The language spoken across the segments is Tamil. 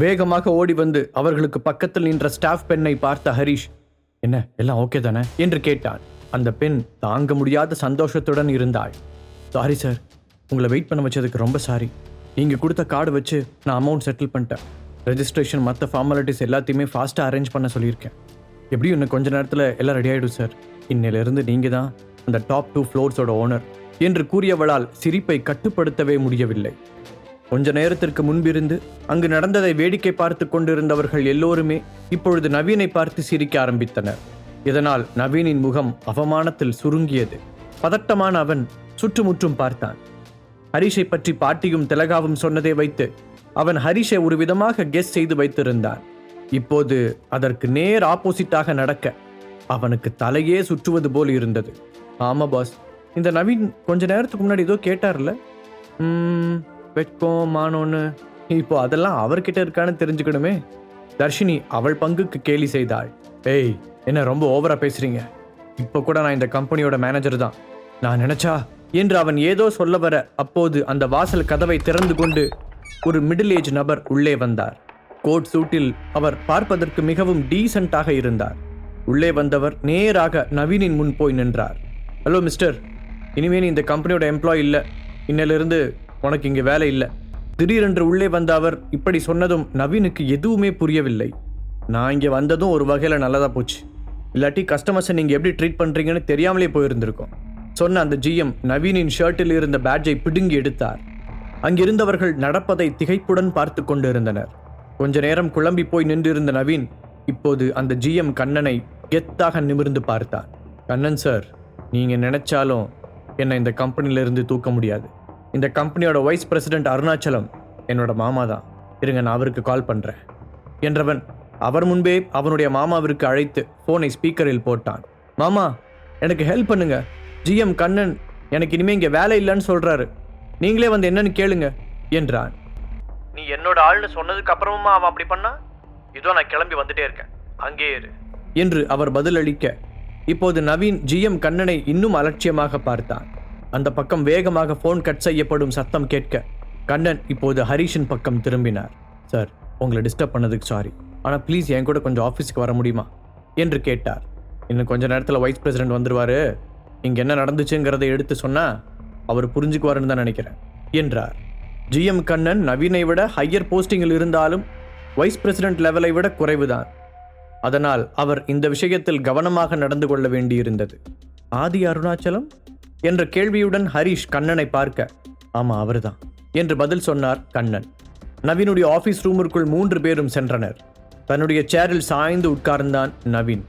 வேகமாக ஓடி வந்து அவர்களுக்கு பக்கத்தில் நின்ற ஸ்டாஃப் பெண்ணை பார்த்த ஹரிஷ் என்ன எல்லாம் ஓகே தானே? என்று கேட்டான். அந்த பெண் தாங்க முடியாத சந்தோஷத்துடன் இருந்தாள். சாரி சார் உங்களை வெயிட் பண்ண வச்சதுக்கு ரொம்ப சாரி நீங்கள் கொடுத்த கார்டு வச்சு நான் அமௌண்ட் செட்டில் பண்ணிட்டேன். ரெஜிஸ்ட்ரேஷன் மற்ற ஃபார்மாலிட்டிஸ் எல்லாத்தையுமே ஃபாஸ்ட்டாக அரேஞ்ச் பண்ண சொல்லியிருக்கேன். எப்படியும் இன்னும் கொஞ்ச நேரத்தில் எல்லாம் ரெடி ஆகிடும் சார் இன்னையிலிருந்து நீங்கள் தான் அந்த டாப் டூ ஃப்ளோர்ஸோட ஓனர் என்று கூறியவளால் சிரிப்பை கட்டுப்படுத்தவே முடியவில்லை. கொஞ்ச நேரத்திற்கு முன்பிருந்து அங்கு நடந்ததை வேடிக்கை பார்த்து கொண்டிருந்தவர்கள் எல்லோருமே இப்பொழுது நவீனை பார்த்து சிரிக்க ஆரம்பித்தனர். இதனால் நவீனின் முகம் அவமானத்தில் சுருங்கியது. பதட்டமான அவன் சுற்றுமுற்றும் பார்த்தான். ஹரிஷை பற்றி பாட்டியும் திலகாவும் சொன்னதை வைத்து அவன் ஹரிஷை ஒரு விதமாக கெஸ் செய்து வைத்திருந்தான். இப்போது அதற்கு நேர் ஆப்போசிட்டாக நடக்க அவனுக்கு தலையே சுற்றுவது போல் இருந்தது. ஆமா பாஸ். இந்த நவீன் கொஞ்ச நேரத்துக்கு முன்னாடி ஏதோ கேட்டார்ல? வெட்கம் மானோன்னு. இப்போ அதெல்லாம் அவர்கிட்ட இருக்கான்னு தெரிஞ்சுக்கணுமே. தர்ஷினி அவள் பங்குக்கு கேலி செய்தாள். ஏய் என்ன ரொம்ப ஓவரா பேசுறீங்க? இப்போ கூட நான் இந்த கம்பெனியோட மேனேஜர் தான். நான் நினைச்சா என்று அவன் ஏதோ சொல்ல வர அப்போது அந்த வாசல் கதவை திறந்து கொண்டு ஒரு மிடில் ஏஜ் நபர் உள்ளே வந்தார். கோட் சூட்டில் அவர் பார்ப்பதற்கு மிகவும் டீசென்ட்டாக இருந்தார். உள்ளே வந்தவர் நேராக நவீனின் முன் போய் நின்றார். ஹலோ மிஸ்டர் இனிமே நீ இந்த கம்பெனியோட எம்ப்ளாய் இல்லை. இன்னிலிருந்து உனக்கு இங்கே வேலை இல்லை. திடீரென்று உள்ளே வந்த அவர் இப்படி சொன்னதும் நவீனுக்கு எதுவுமே புரியவில்லை. நான் இங்கே வந்ததும் ஒரு வகையில் நல்லதாக போச்சு. இல்லாட்டி கஸ்டமர்ஸை நீங்கள் எப்படி ட்ரீட் பண்ணுறீங்கன்னு தெரியாமலே போயிருந்திருக்கோம். சொன்ன அந்த ஜிஎம் நவீனின் ஷர்ட்டில் இருந்த பேட்ஜை பிடுங்கி எடுத்தார். அங்கிருந்தவர்கள் நடப்பதை திகைப்புடன் பார்த்து கொண்டிருந்தனர். கொஞ்ச நேரம் குழம்பி போய் நின்றிருந்த நவீன் இப்போது அந்த ஜிஎம் கண்ணனை கெத்தாக நிமிர்ந்து பார்த்தார் கண்ணன் சார் நீங்கள் நினைச்சாலும் என்னை இந்த கம்பெனியிலிருந்து தூக்க முடியாது. இந்த கம்பெனியோட வைஸ் பிரசிடென்ட் அருணாச்சலம் என்னோட மாமா தான் இருங்க நான் அவருக்கு கால் பண்றேன். என்றவன் அவர் முன்பே அவனுடைய மாமாவிற்கு அழைத்து போனை ஸ்பீக்கரில் போட்டான். மாமா எனக்கு ஹெல்ப் பண்ணுங்க. ஜிஎம் கண்ணன் எனக்கு இனிமே இங்க வேலை இல்லைன்னு சொல்றாரு. நீங்களே வந்து என்னன்னு கேளுங்க என்றான். நீ என்னோட ஆள்னு சொன்னதுக்கு அப்புறமா அவன் அப்படி பண்ணா? இதோ நான் கிளம்பி வந்துட்டே இருக்கேன். அங்கே இரு. என்று அவர் பதிலளிக்க இப்போது நவீன் ஜிஎம் கண்ணனை இன்னும் அலட்சியமாக பார்த்தான். அந்த பக்கம் வேகமாக ஃபோன் கட் செய்யப்படும் சத்தம் கேட்க கண்ணன் இப்போது ஹரிஷின் பக்கம் திரும்பினார். சார் உங்களை டிஸ்டர்ப் பண்ணதுக்கு சாரி ஆனால் ப்ளீஸ் என் கூட கொஞ்சம் ஆஃபீஸ்க்கு வர முடியுமா? என்று கேட்டார். இன்னும் கொஞ்ச நேரத்தில் வைஸ் பிரசிடென்ட் வந்துடுவார் இங்கே என்ன நடந்துச்சுங்கிறதை எடுத்து சொன்னால் அவர் புரிஞ்சுக்குவாருன்னு தான் நினைக்கிறேன் என்றார். ஜிஎம் கண்ணன் நவீனை விட ஹையர் போஸ்டிங்கில் இருந்தாலும் வைஸ் பிரசிடென்ட் லெவலை விட குறைவுதான். அதனால் அவர் இந்த விஷயத்தில் கவனமாக நடந்து கொள்ள வேண்டியிருந்தது. ஆதி அருணாச்சலம்? என்ற கேள்வியுடன் ஹரிஷ் கண்ணனை பார்க்க ஆமா அவர்தான் என்று பதில் சொன்னார் கண்ணன். நவீனுடைய ஆஃபீஸ் ரூமிற்குள் மூன்று பேரும் சென்றனர். தன்னுடைய சேரில் சாய்ந்து உட்கார்ந்தான் நவீன்.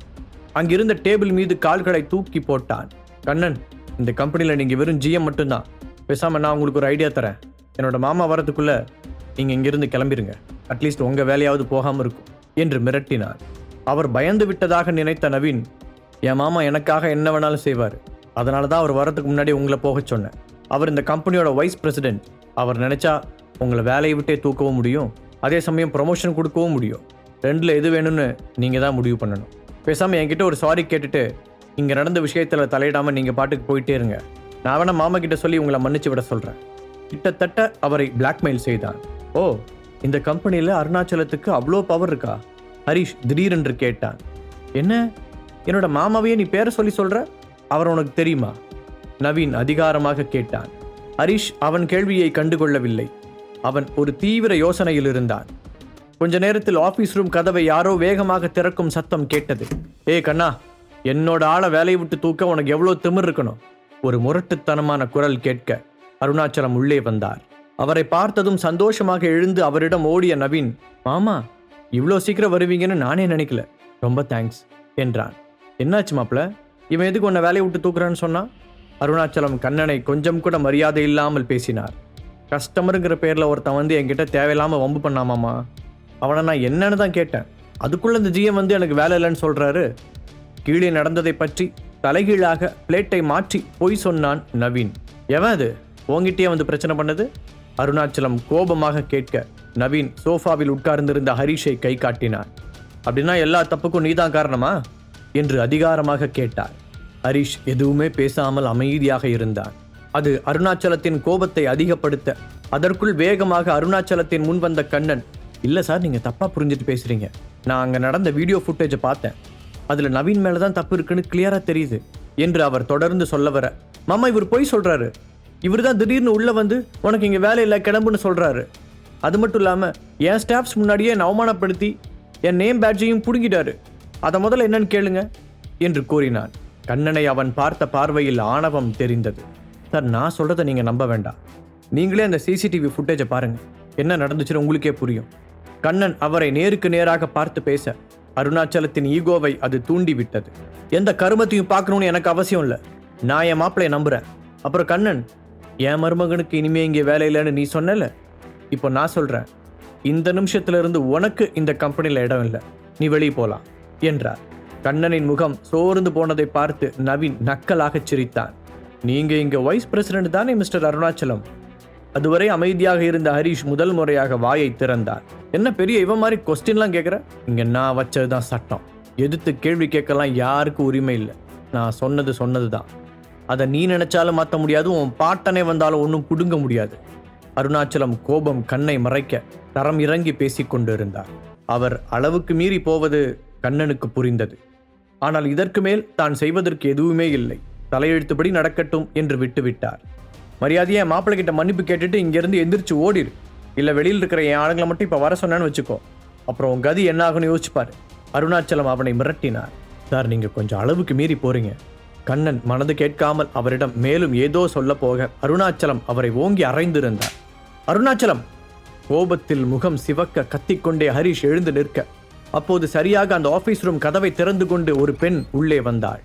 அங்கிருந்த டேபிள் மீது கால்களை தூக்கி போட்டான். கண்ணன் இந்த கம்பெனியில் நீங்கள் வெறும் ஜிஎம் மட்டும்தான். பேசாமல் நான் உங்களுக்கு ஒரு ஐடியா தரேன். என்னோட மாமா வரதுக்குள்ளே நீங்கள் இங்கிருந்து கிளம்பிடுங்க அட்லீஸ்ட் உங்கள் வேலையாவது போகாமல் இருக்கும் என்று மிரட்டினார். அவர் பயந்து விட்டதாக நினைத்த நவீன் என் மாமா எனக்காக என்ன வேணாலும் செய்வார். அதனால தான் அவர் வரதுக்கு முன்னாடி உங்களை போகச் சொன்னேன். அவர் இந்த கம்பெனியோட வைஸ் பிரசிடென்ட் அவர் நினச்சா உங்களை வேலையை விட்டே தூக்கவும் முடியும். அதே சமயம் ப்ரொமோஷன் கொடுக்கவும் முடியும். ரெண்டில் எது வேணும்னு நீங்கள் தான் முடிவு பண்ணணும். பேசாமல் என்கிட்ட ஒரு சாரி கேட்டுட்டு இங்கே நடந்த விஷயத்தில் தலையிடாமல் நீங்கள் பாட்டுக்கு போயிட்டே இருங்க. நான் வேணால் மாமா கிட்ட சொல்லி உங்களை மன்னிச்சு விட சொல்கிறேன் கிட்டத்தட்ட அவரை பிளாக்மெயில் செய்தான். ஓ இந்த கம்பெனியில் அருணாச்சலத்துக்கு அவ்வளோ பவர் இருக்கா? ஹரிஷ் திடீரென்று கேட்டான். என்ன? என்னோட மாமாவையே நீ பேரை சொல்லி சொல்கிற அவர் உனக்கு தெரியுமா? நவீன் அதிகாரமாக கேட்டான். ஹரிஷ் அவன் கேள்வியை கண்டுகொள்ளவில்லை. அவன் ஒரு தீவிர யோசனையில் இருந்தான். கொஞ்ச நேரத்தில் ஆபீஸ் ரூம் கதவை யாரோ வேகமாக திறக்கும் சத்தம் கேட்டது. ஏ கண்ணா என்னோட ஆளை வேலையை விட்டு தூக்க உனக்கு எவ்வளோ திமிர் இருக்கணும்? ஒரு முரட்டுத்தனமான குரல் கேட்க அருணாச்சலம் உள்ளே வந்தார். அவரை பார்த்ததும் சந்தோஷமாக எழுந்து அவரிடம் ஓடிய நவீன் மாமா இவ்வளோ சீக்கிரம் வருவீங்கன்னு நானே நினைக்கல. ரொம்ப தேங்க்ஸ் என்றான். என்னாச்சு மாப்ள இவன் எதுக்கு உன்னை வேலையை விட்டு தூக்குறான்னு சொன்னா? அருணாச்சலம் கண்ணனை கொஞ்சம் கூட மரியாதை இல்லாமல் பேசினார். கஸ்டமருங்கிற பேரில் ஒருத்தன் வந்து என்கிட்ட தேவையில்லாமல் வம்பு பண்ணாமாமா? அவனை நான் என்னன்னு தான் கேட்டேன். அதுக்குள்ளே இந்த ஜிஎம் வந்து எனக்கு வேலை இல்லைன்னு சொல்கிறாரு கீழே நடந்ததை பற்றி தலைகீழாக பிளேட்டை மாற்றி பொய் சொன்னான் நவீன். எவன் அது? உங்ககிட்டயே வந்து பிரச்சனை பண்ணது? அருணாச்சலம் கோபமாக கேட்க நவீன் சோஃபாவில் உட்கார்ந்திருந்த ஹரிஷை கை காட்டினார். அப்படின்னா எல்லா தப்புக்கும் நீதான் காரணமா? என்று அதிகாரமாக கேட்டார். ஹரிஷ் எதுவுமே பேசாமல் அமைதியாக இருந்தான். அது அருணாச்சலத்தின் கோபத்தை அதிகப்படுத்த அதற்குள் வேகமாக அருணாச்சலத்தின் முன் வந்த கண்ணன் இல்லை சார் நீங்கள் தப்பாக புரிஞ்சுட்டு பேசுகிறீங்க நான் அங்கே நடந்த வீடியோ ஃபுட்டேஜை பார்த்தேன். அதில் நவீன் மேலே தான் தப்பு இருக்குன்னு கிளியராக தெரியுது என்று அவர் தொடர்ந்து சொல்ல வர மாமா இவர் பொய் சொல்கிறாரு இவர் தான் திடீர்னு உள்ளே வந்து உனக்கு இங்கே வேலை இல்லை கிளம்புன்னு சொல்கிறாரு அது மட்டும் இல்லாமல் என் ஸ்டாஃப்ஸ் முன்னாடியே என்னை அவமானப்படுத்தி என் நேம் பேட்ஜையும் பிடுங்கிட்டாரு. அதை முதல்ல என்னன்னு கேளுங்க என்று கூறினான். கண்ணனை அவன் பார்த்த பார்வையில் ஆணவம் தெரிந்தது. சார் நான் சொல்கிறத நீங்கள் நம்ப வேண்டாம். நீங்களே அந்த சிசிடிவி ஃபுட்டேஜை பாருங்க. என்ன நடந்துச்சுன்னு உங்களுக்கே புரியும். கண்ணன் அவரை நேருக்கு நேராக பார்த்து பேச அருணாச்சலத்தின் ஈகோவை அது தூண்டி விட்டது எந்த கருமத்தையும் பார்க்கணும்னு எனக்கு அவசியம் இல்லை. நான் என் மாப்பிளைய நம்புறேன். அப்புறம் கண்ணன் என் மருமகனுக்கு இனிமே இங்கே வேலை இல்லைன்னு நீ சொன்னல? இப்போ நான் சொல்றேன். இந்த நிமிஷத்துல இருந்து உனக்கு இந்த கம்பெனியில் இடம் இல்லை. நீ வெளியே போலாம். என்றார். கண்ணனின் முகம் சோர்ந்து போனதை பார்த்து நவீன் நக்கலாகச் சிரித்தான். நீங்க இங்க வைஸ் பிரசிடென்ட் தானே மிஸ்டர் அருணாச்சலம்? அதுவரை அமைதியாக இருந்த ஹரிஷ் முதல் முறையாக வாயை திறந்தார். என்ன பெரிய இவன் மாதிரி கொஸ்டின்லாம் கேட்குற இங்க நான் வச்சதுதான் சட்டம். எதிர்த்து கேள்வி கேட்கலாம் யாருக்கும் உரிமை இல்லை. நான் சொன்னது சொன்னது தான் அதை நீ நினைச்சாலும் மாற்ற முடியாது உன் பாட்டனே வந்தாலும் ஒன்றும் புடுங்க முடியாது. அருணாச்சலம் கோபம் கண்ணை மறைக்க தரம் இறங்கி பேசிக்கொண்டு இருந்தார் அவர் அளவுக்கு மீறி போவது கண்ணனுக்கு புரிந்தது. ஆனால் இதற்கு மேல் தான் செய்வதற்கு எதுவுமே இல்லை. தலையெழுத்துப்படி நடக்கட்டும் என்று விட்டுவிட்டார். மரியாதையை என் மாப்பிள்ளை கிட்ட மன்னிப்பு கேட்டுட்டு இங்கிருந்து எந்திரிச்சு ஓடிடு இல்லை வெளியில் இருக்கிற என் ஆளுங்களை மட்டும் இப்போ வர சொன்னேன்னு வச்சுக்கோ. அப்புறம் உன் கதி என்ன ஆகும்னு யோசிச்சுப்பாரு. அருணாச்சலம் அவனை மிரட்டினார். சார் நீங்கள் கொஞ்சம் அளவுக்கு மீறி போறீங்க. கண்ணன் மனது கேட்காமல் அவரிடம் மேலும் ஏதோ சொல்ல போக அருணாச்சலம் அவரை ஓங்கி அறைந்திருந்தார். அருணாச்சலம்! கோபத்தில் முகம் சிவக்க கத்திக்கொண்டே ஹரிஷ் எழுந்து நிற்க அப்போது சரியாக அந்த ஆபீஸ் ரூம் கதவை திறந்து கொண்டு ஒரு பெண் உள்ளே வந்தாள்.